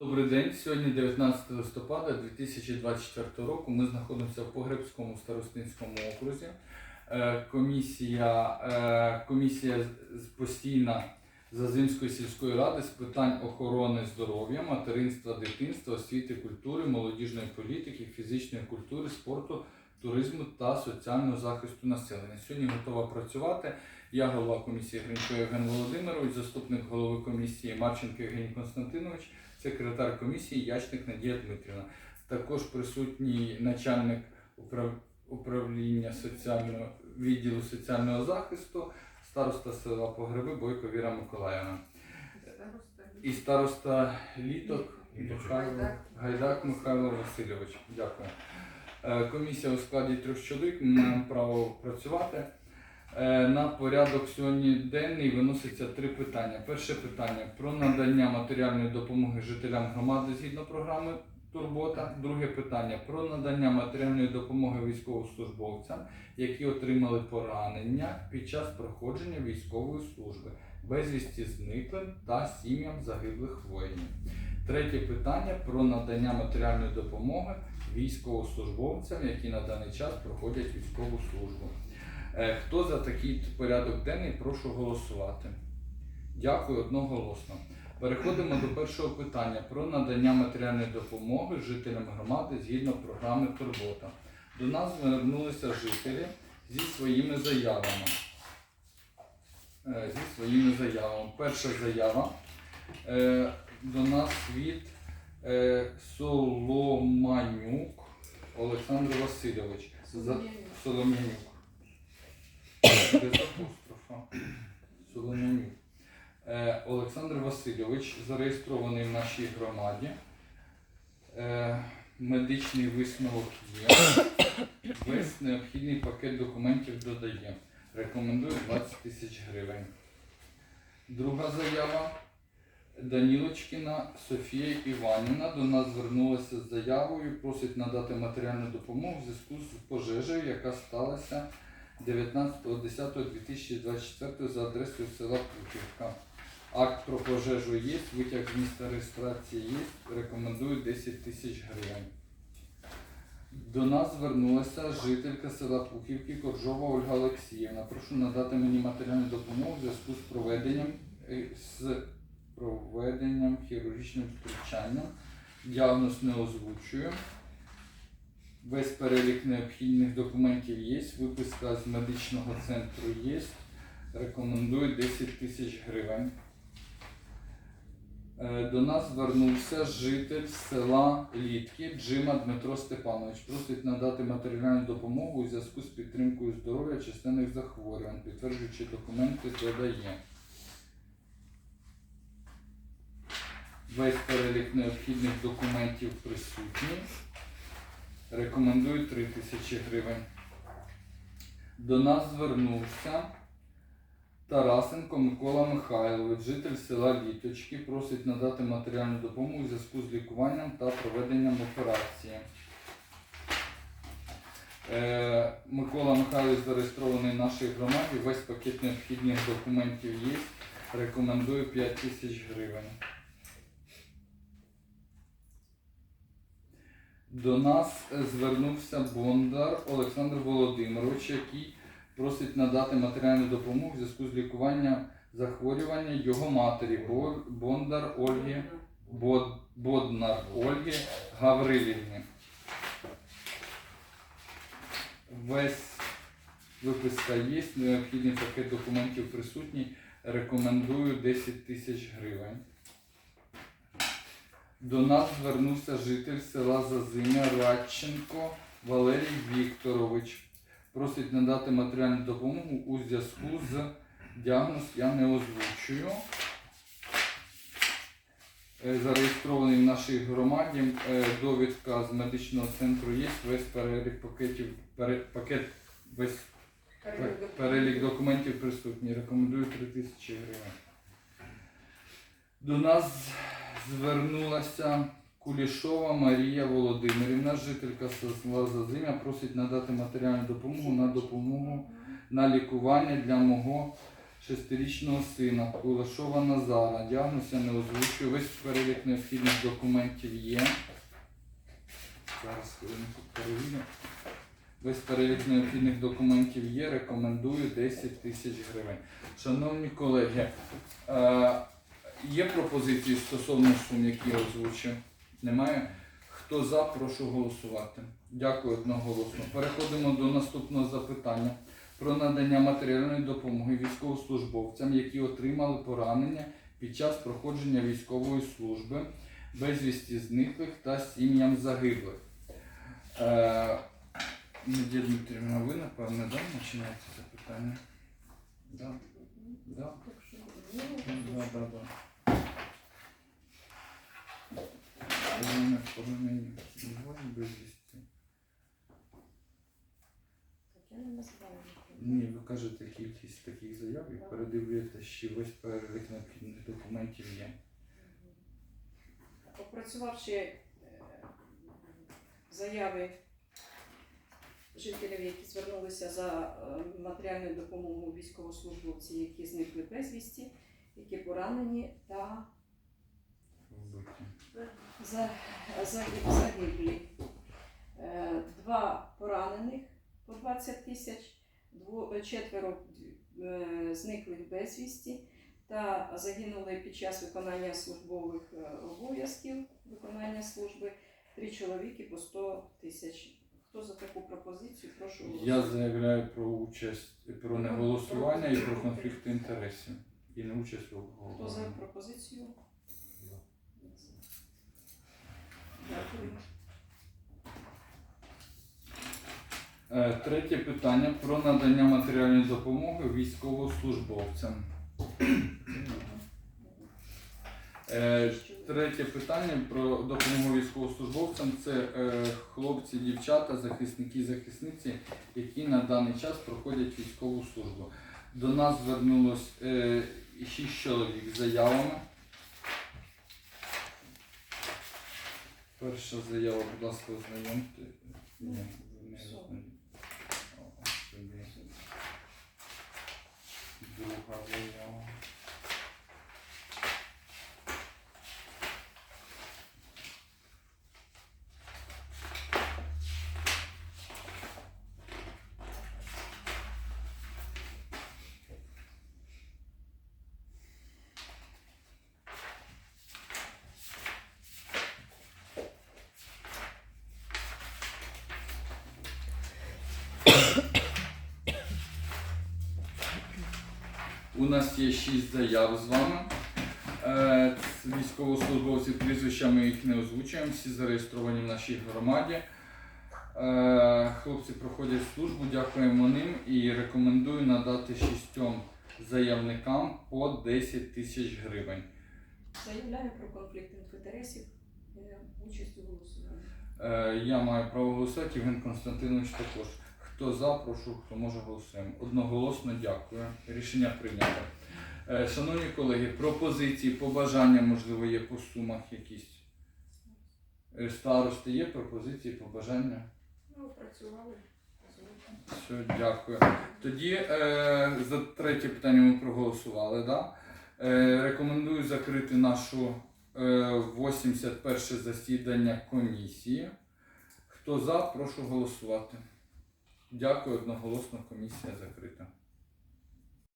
Добрий день. Сьогодні 19 листопада 2024 року. Ми знаходимося в Погребському старостинському окрузі. Е, Комісія, е, комісія постійна Зазимської сільської ради з питань охорони здоров'я, материнства, дитинства, освіти, культури, молодіжної політики, фізичної культури, спорту, туризму та соціального захисту населення. Сьогодні готова працювати. Я голова комісії Гринько Євген Володимирович, заступник голови комісії Марченко Євгеній Константинович, секретар комісії Ячник Надія Дмитрівна. Також присутній начальник управ- управління соціального відділу соціального захисту, староста села Погреби Бойко Віра Миколаївна. І староста літок Михайло Гайдак Михайло Васильович. Дякую. Е, Комісія у складі трьох чоловік. Маємо право працювати. Е, На порядок сьогодні денний виноситься три питання. Перше питання про надання матеріальної допомоги жителям громади згідно програми Турбота. Друге питання про надання матеріальної допомоги військовослужбовцям, які отримали поранення під час проходження військової служби, безвісті зниклим та сім'ям загиблих воїнів. Третє питання про надання матеріальної допомоги військовослужбовцям, які на даний час проходять військову службу. Е, Хто за такий порядок денний, прошу голосувати. Дякую одноголосно. Переходимо до першого питання про надання матеріальної допомоги жителям громади згідно програми Турбота. До нас звернулися жителі зі своїми заявами. Е, Зі своїми заявами. Перша заява е, до нас від Соломанюк Олександр Васильович. Солом'янюк. Без апострофа. Солом'янюк. Е, Олександр Васильович зареєстрований в нашій громаді. Е, медичний висновок є. Весь необхідний пакет документів додає. Рекомендую 20 тисяч гривень. Друга заява. Данілочкіна Софія Іванівна до нас звернулася з заявою, просить надати матеріальну допомогу в зв'язку з пожежею, яка сталася 19.10.2024 за адресою села Путівка. Акт про пожежу є, витяг з міста реєстрації є, рекомендую 10 тисяч гривень. До нас звернулася жителька села Пухівки Коржова Ольга Олексіївна. Прошу надати мені матеріальну допомогу в зв'язку з проведенням е, з проведенням хірургічним втручанням. Діагноз не озвучую. Весь перелік необхідних документів є, виписка з медичного центру є. Рекомендую 10 тисяч гривень. Е, До нас звернувся житель села Літки Джима Дмитро Степанович. Просить надати матеріальну допомогу у зв'язку з підтримкою здоров'я численних захворювань, підтверджуючи документи, додає. Весь перелік необхідних документів присутній. Рекомендую 3 тисячі гривень. До нас звернувся Тарасенко Микола Михайлович, житель села Літочки, просить надати матеріальну допомогу у зв'язку з лікуванням та проведенням операції. Е, Микола Михайлович зареєстрований в нашій громаді. Весь пакет необхідних документів є. Рекомендую 5 тисяч гривень. До нас е, звернувся Бондар Олександр Володимирович, який просить надати матеріальну допомогу в зв'язку з лікуванням захворювання його матері Бондар Ольги Боднар Ольги Гаврилівни. Весь виписка є, необхідний пакет документів присутній. Рекомендую 10 тисяч гривень. До нас звернувся житель села Зазимя Радченко Валерій Вікторович. Просить надати матеріальну допомогу у зв'язку з діагноз я не озвучую. Е, Зареєстрований в нашій громаді. Е, Довідка з медичного центру є, весь перелік пакетів, пакет, весь перелік документів присутній. Рекомендую 3 тисячі гривень. До нас звернулася Кулішова Марія Володимирівна, жителька села Зазимя, просить надати матеріальну допомогу на допомогу на лікування для мого шестирічного сина Кулешова Назара. Діагноз я не озвучую. Весь перелік необхідних документів є. Зараз хвилинку перевірю. Весь перелік необхідних документів є. Рекомендую 10 тисяч гривень. Шановні колеги, е, є пропозиції стосовно сум, які я озвучив? Немає? Хто за, прошу голосувати. Дякую одноголосно. Переходимо до наступного запитання про надання матеріальної допомоги військовослужбовцям, які отримали поранення під час проходження військової служби, безвісті зниклих та сім'ям загиблих. Е, Надія Дмитрівна, ви напевне, да, починаєте запитання? Да. Да. Да, да, да. Поранення, поранення, буває безвісті. Ні, ви кажете кількість таких заяв і передивляєте, що весь перелік необхідних документів є. Опрацювавши е, заяви жителів, які звернулися за е, матеріальною допомогою військовослужбовці, які зникли безвісті, які поранені та загиблі. Е, Два поранених по 20 тисяч, четверо е, зниклих безвісті та загинули під час виконання службових е, обов'язків, виконання служби, три чоловіки по 100 тисяч. Хто за таку пропозицію? Прошу Я заявляю про участь, про неголосування і про конфлікт інтересів. І не участь у Хто за пропозицію? Е, Третє питання про надання матеріальної допомоги військовослужбовцям. Е, Третє питання про допомогу військовослужбовцям це е, хлопці, дівчата, захисники, захисниці, які на даний час проходять військову службу. До нас звернулось е, шість чоловік з заявами. Перша заява, будь ласка, ознайомте. Ні, ви не ознайомте. Друга заява. У нас є шість заяв з вами. Е, Військовослужбовці прізвища ми їх не озвучуємо, всі зареєстровані в нашій громаді. Е, Хлопці проходять службу, дякуємо ним і рекомендую надати шістьом заявникам по 10 тисяч гривень. Заявляю про конфлікт інтересів, е, участь у голосуванні. Я маю право голосувати, Євген Константинович також. Хто за, прошу, хто може голосуємо. Одноголосно дякую. Рішення прийнято. Е, Шановні колеги, пропозиції, побажання, можливо, є по сумах якісь. Е, Старости є пропозиції, побажання. Ну, працювали. Все, дякую. Тоді е, за третє питання ми проголосували. Да? Е, рекомендую закрити нашу е, 81 засідання комісії. Хто за, прошу голосувати. Дякую, одноголосно комісія закрита.